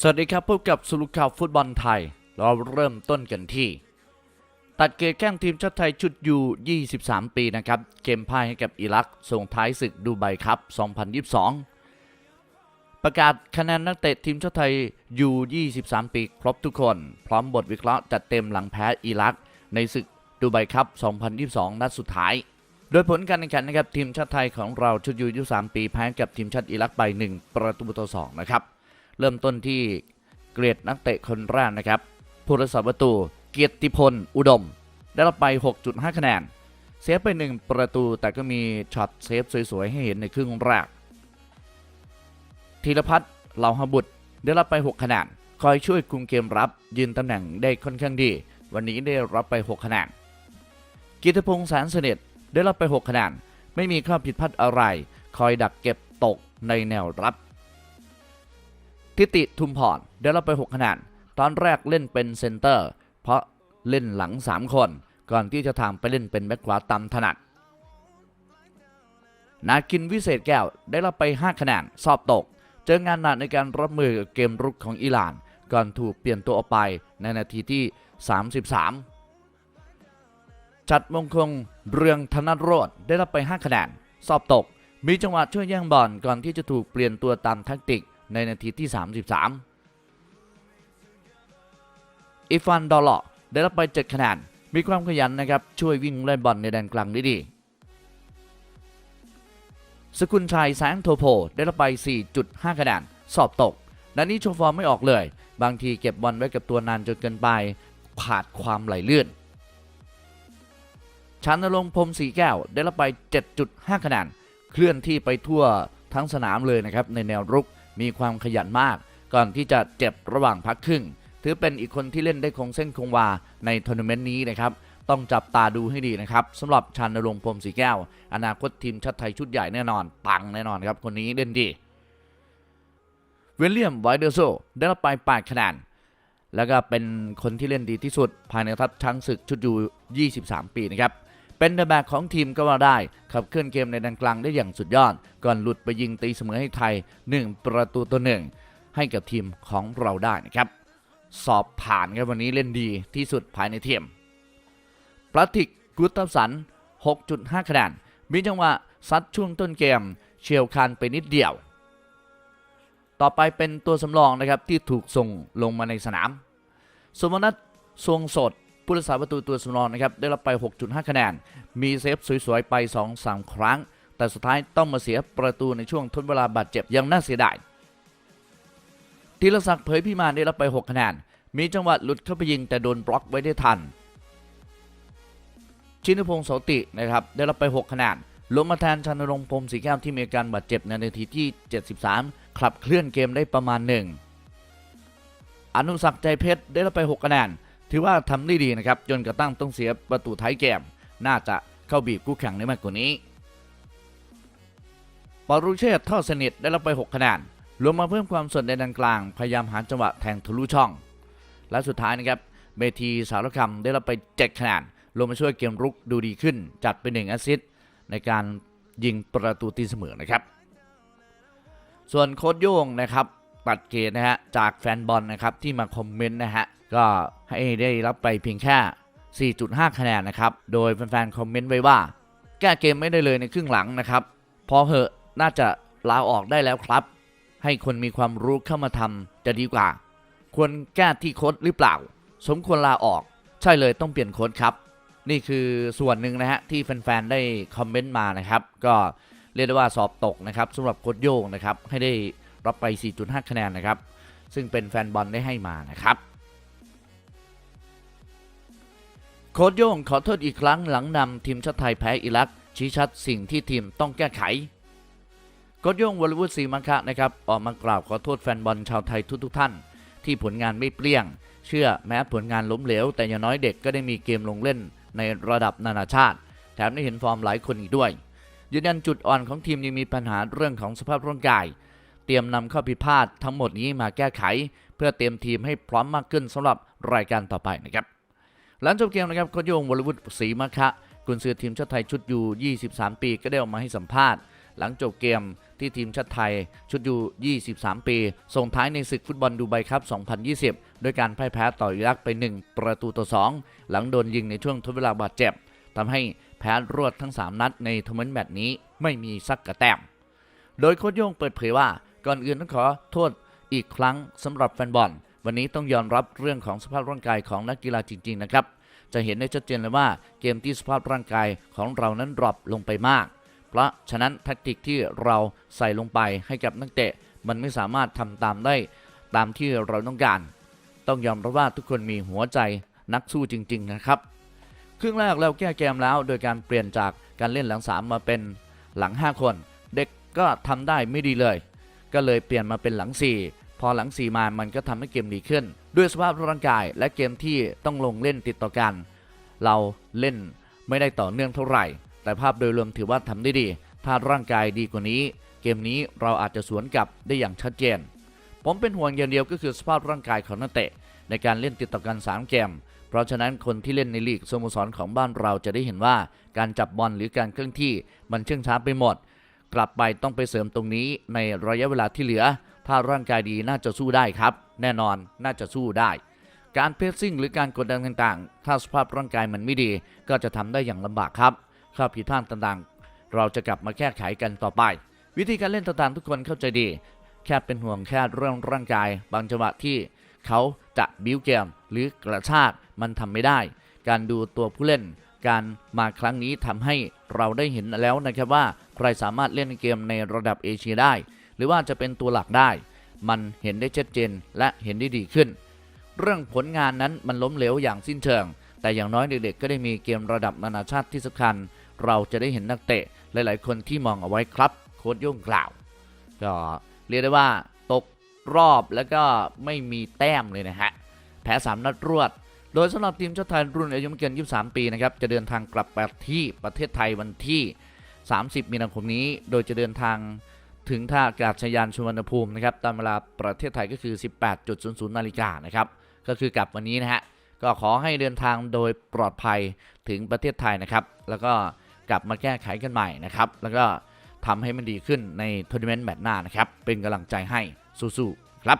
สวัสดีครับพบกับสรุปข่าวฟุตบอลไทย เราเริ่มต้นกันที่ ตัดเกตแข้งทีมชาติไทยชุดยู23 ปีนะครับ เกมพ่ายให้กับอิรักส่งท้ายศึกดูไบครับ 2022 ประกาศคะแนนนักเตะทีมชาติไทยยู23 ปีครบทุกคน พร้อมบทวิเคราะห์จัดเต็มหลังแพ้อิรัก ในศึกดูไบครับ 2022 นัดสุดท้าย โดยผลการแข่งขันนะครับทีมชาติไทยของเราชุดยู23 ปีแพ้กับทีมชาติอิรักไป 1 ประตูต่อ2นะครับ เริ่มต้นที่เกรดนักเตะคนแรกนะครับ ผู้รักษาประตูเกียรติพลอุดม ได้รับไป 6.5 คะแนน เซฟไป 1 ประตูแต่ก็มีช็อตเซฟสวยๆ ให้เห็นในครึ่งแรกธีรพัฒน์เหล่าหบุตรได้รับไป 6 คะแนน คอยช่วยคุมเกมรับยืนตำแหน่งได้ค่อนข้างดี วันนี้ได้รับไป 6 คะแนนกิตพงษ์แสนสนิทได้รับไป 6 คะแนน ไม่มีข้อผิดพลาดอะไร คอยดักเก็บตกในแนวรับ ทิติทุมพรได้รับไป 6 คะแนนตอนแรกเล่นเป็นเซนเตอร์ เพราะเล่นหลัง 3 คน ก่อนที่จะทางไปเล่นเป็นแบ็คขวาตามถนัด นากินวิเศษแก้วได้รับไป 5 คะแนนสอบตก เจองานหนักในการรับมือกับเกมรุกของอิหร่าน ก่อนถูกเปลี่ยนตัวออกไปในนาทีที่ 33 จัดมงคลเรืองธนโรธได้รับไป 5 คะแนนสอบตก มีจังหวะช่วยแย่งบอลก่อนที่จะถูกเปลี่ยนตัวตามแทคติก ในนาทีที่ 33อีฟานดอลลาะได้รับไป 7 คะแนน มีความขยันนะครับ ช่วยวิ่งเล่นบอลในแดนกลางได้ดี สกุลชัยแสงโทโพได้รับไป 4.5 คะแนน สอบตกนัดนี้โชว์ฟอร์มไม่ออกเลย บางทีเก็บบอลไว้กับตัวนานจนเกินไป ขาดความไหลเลื่อนชันนรงพรมสีแก้วได้รับไป 7.5 คะแนน เคลื่อนที่ไปทั่วทั้งสนามเลยนะครับในแนวรุก มีความขยันมาก ก่อนที่จะเจ็บระหว่างพักครึ่ง ถือเป็นอีกคนที่เล่นได้คงเส้นคงวาในทัวร์นาเมนต์นี้นะครับต้องจับตาดูให้ดีนะครับสำหรับชันนรงพรมสีแก้ว อนาคตทีมชาติไทยชุดใหญ่แน่นอน ปังแน่นอนครับ คนนี้เล่นดีเวลเลียมไวเดอร์โซได้รับไป8คะแนนแล้วก็เป็นคนที่เล่นดีที่สุด ภายในทัพช้างศึกชุดยู23 ปีนะครับ เป็นเดอะแบ็กของทีมก็ว่าได้ ขับเคลื่อนเกมในดันกลางได้อย่างสุดยอด ก่อนหลุดไปยิงตีเสมอให้ไทย 1 ประตูต่อหนึ่งให้กับทีมของเราได้นะครับ สอบผ่านครับวันนี้เล่นดีที่สุดภายในทีมปลาติกกุตสัน 6.5 คะแนนมีจังหวะซัดช่วงต้นเกมเฉียวคันไปนิดเดียว ต่อไปเป็นตัวสำรองนะครับที่ถูกส่งลงมาในสนาม สมนัททรงสด ผู้รักษาประตูตัวสำรองนะครับได้รับไป 6.5 คะแนน มีเซฟสวยๆ ไป 2-3 ครั้ง แต่สุดท้ายต้องมาเสียประตูในช่วงทดเวลาบาดเจ็บย่างน่าเสียดายธีรศักดิ์เผยพิมานได้รับไป 6 คะแนน มีจังหวะหลุดเข้าไปยิงแต่โดนบล็อกไว้ได้ทัน ชินพงศ์โสตินะครับได้รับไป 6 คะแนนลงมาแทนชันรงค์พรมสีแก้วที่มีอาการบาดเจ็บในนาทีที่ 73 ขับเคลื่อนเกมได้ประมาณหนึ่งอนุสักใจเพชรได้รับไป 6 คะแนน ถือว่าทำได้ดีนะครับ จนกระทั่งต้องเสียประตูท้ายเกม น่าจะเข้าบีบคู่แข่งได้มากกว่านี้ ปารุเชษฐ์เท่าสนิทได้รับไป 6 คะแนนลงมมาเพิ่มความสดในดันกลาง พยายามหาจังหวะแทงทะลุช่อง และสุดท้ายนะครับเบทีสารคำได้รับไป 7 คะแนนลงมาช่วยเกมรุกดูดีขึ้น จัดไป1แอสซิสต์ในการยิงประตูตีเสมอนะครับ ส่วนโค้ดโย่งนะครับตัดเกรดนะฮะจากแฟนบอลนะครับที่มาคอมเมนต์นะฮะ ก็ให้ได้รับไปเพียงแค่ 4.5 คะแนนนะครับ โดยแฟนๆคอมเมนต์ไว้ว่า แก้เกมไม่ได้เลยในครึ่งหลังนะครับ พอเหอะน่าจะลาออกได้แล้วครับ ให้คนมีความรู้เข้ามาทำจะดีกว่า ควรแก้ที่โค้ดหรือเปล่า สมควรลาออก ใช่เลยต้องเปลี่ยนโค้ดครับ นี่คือส่วนหนึ่งนะฮะที่แฟนๆได้คอมเมนต์มานะครับ ก็เรียกได้ว่าสอบตกนะครับสำหรับโค้ดโยงนะครับให้ได้รับไป 4.5 คะแนนนะครับ ซึ่งเป็นแฟนบอลได้ให้มานะครับ โค้ดโย่งขอโทษอีกครั้งหลังนำทีมชาติไทยแพ้อิรัก ชี้ชัดสิ่งที่ทีมต้องแก้ไขโค้ดโย่งวรวุฒิศรีมังคะนะครับออกมากล่าวขอโทษแฟนบอลชาวไทยทุกๆท่าน ที่ผลงานไม่เปรี้ยง เชื่อแม้ผลงานล้มเหลว แต่อย่างน้อยเด็กก็ได้มีเกมลงเล่นในระดับนานาชาติ แถมได้เห็นฟอร์มหลายคนอีกด้วย ยืนยันจุดอ่อนของทีมยังมีปัญหาเรื่องของสภาพร่างกาย เตรียมนำข้อผิดพลาดทั้งหมดนี้มาแก้ไข เพื่อเตรียมทีมให้พร้อมมากขึ้นสำหรับรายการต่อไปนะครับ หลังจบเกมนะครับโค้ชโยงวรวุฒิศรีมะคะกุนซือทีมชาติไทยชุดยู23 ปีก็ได้ออกมาให้สัมภาษณ์ หลังจบเกมที่ทีมชาติไทยชุดยู23 ปี ส่งท้ายในศึกฟุตบอลดูไบครับ 2020โดยการพ่ายแพ้ต่ออิรักไป 1 ประตูต่อ 2 หลังโดนยิงในช่วงทดเวลาบาดเจ็บทำให้แพ้รวดทั้ง 3 นัดในทัวร์นาเมนต์แมตช์นี้ไม่มีสักกระแต้ม โดยโค้ชโย่งเปิดเผยว่าก่อนอื่นต้องขอโทษอีกครั้งสำหรับแฟนบอล วันนี้ต้องยอมรับเรื่องของสภาพร่างกายของนักกีฬาจริง ๆ นะครับ จะเห็นได้ชัดเจนเลยว่าเกมที่สภาพร่างกายของเรานั้นดรอปลงไปมาก เพราะฉะนั้นแทคติกที่เราใส่ลงไปให้กับนักเตะ มันไม่สามารถทำตามได้ตามที่เราต้องการ ต้องยอมรับว่าทุกคนมีหัวใจนักสู้จริง ๆ นะครับ ครึ่งแรกเราแก้เกมแล้ว โดยการเปลี่ยนจากการเล่นหลัง 3 มาเป็นหลัง 5 คน เด็กก็ทำได้ไม่ดีเลย ก็เลยเปลี่ยนมาเป็นหลัง 4 พอหลัง 4 มามันก็ทำให้เกมดีขึ้น ด้วยสภาพร่างกายและเกมที่ต้องลงเล่นติดต่อกัน เราเล่นไม่ได้ต่อเนื่องเท่าไหร่ แต่ภาพโดยรวมถือว่าทำได้ดี ถ้าร่างกายดีกว่านี้ เกมนี้เราอาจจะสวนกลับได้อย่างชัดเจน ผมเป็นห่วงอย่างเดียวก็คือสภาพร่างกายของนักเตะ ในการเล่นติดต่อกัน 3 เกม เพราะฉะนั้นคนที่เล่นในลีกสโมสรของบ้านเราจะได้เห็นว่าการจับบอลหรือการเคลื่อนที่มันเชื่องช้าไปหมด กลับไปต้องไปเสริมตรงนี้ในระยะเวลาที่เหลือ ถ้าร่างกายดีน่าจะสู้ได้ครับ แน่นอนน่าจะสู้ได้ การเพรสซิ่งหรือการกดดันต่างๆ ถ้าสภาพร่างกายมันไม่ดี ก็จะทำได้อย่างลำบากครับข้อผิดพลาดต่างๆ เราจะกลับมาแก้ไขกันต่อไป วิธีการเล่นต่างๆทุกคนเข้าใจดี แค่เป็นห่วงแค่เรื่องร่างกาย บางจังหวะที่เขาจะบิ้วเกมหรือกระชากมันทำไม่ได้ การดูตัวผู้เล่น การมาครั้งนี้ทำให้เราได้เห็นแล้วนะครับว่าใครสามารถเล่นเกมในระดับเอเชียได้ หรือว่าจะเป็นตัวหลักได้ มันเห็นได้ชัดเจนและเห็นได้ดีขึ้น เรื่องผลงานนั้นมันล้มเหลวอย่างสิ้นเชิง แต่อย่างน้อยเด็กๆก็ได้มีเกมระดับนานาชาติที่สำคัญ เราจะได้เห็นนักเตะหลายๆ คนที่มองเอาไว้ครับโค้ชโย่งกล่าวก็เรียกได้ว่าตกรอบแล้วก็ไม่มีแต้มเลยนะฮะแพ้3นัดรวด โดยสำหรับทีมชาติไทยรุ่นอายุไม่เกิน 23 ปีนะครับจะเดินทางกลับไปที่ประเทศไทยวันที่ 30 มีนาคมนี้ โดยจะเดินทาง ถึงท่าอากาศยานสุวรรณภูมินะครับตามเวลาประเทศไทยก็คือ 18.00นาฬิกานะครับก็คือกลับวันนี้นะฮะก็ขอให้เดินทางโดยปลอดภัยถึงประเทศไทยนะครับ แล้วก็กลับมาแก้ไขกันใหม่นะครับ แล้วก็ทำให้มันดีขึ้นในทัวร์นาเมนต์แมตช์หน้านะครับ เป็นกำลังใจให้สู้ๆครับ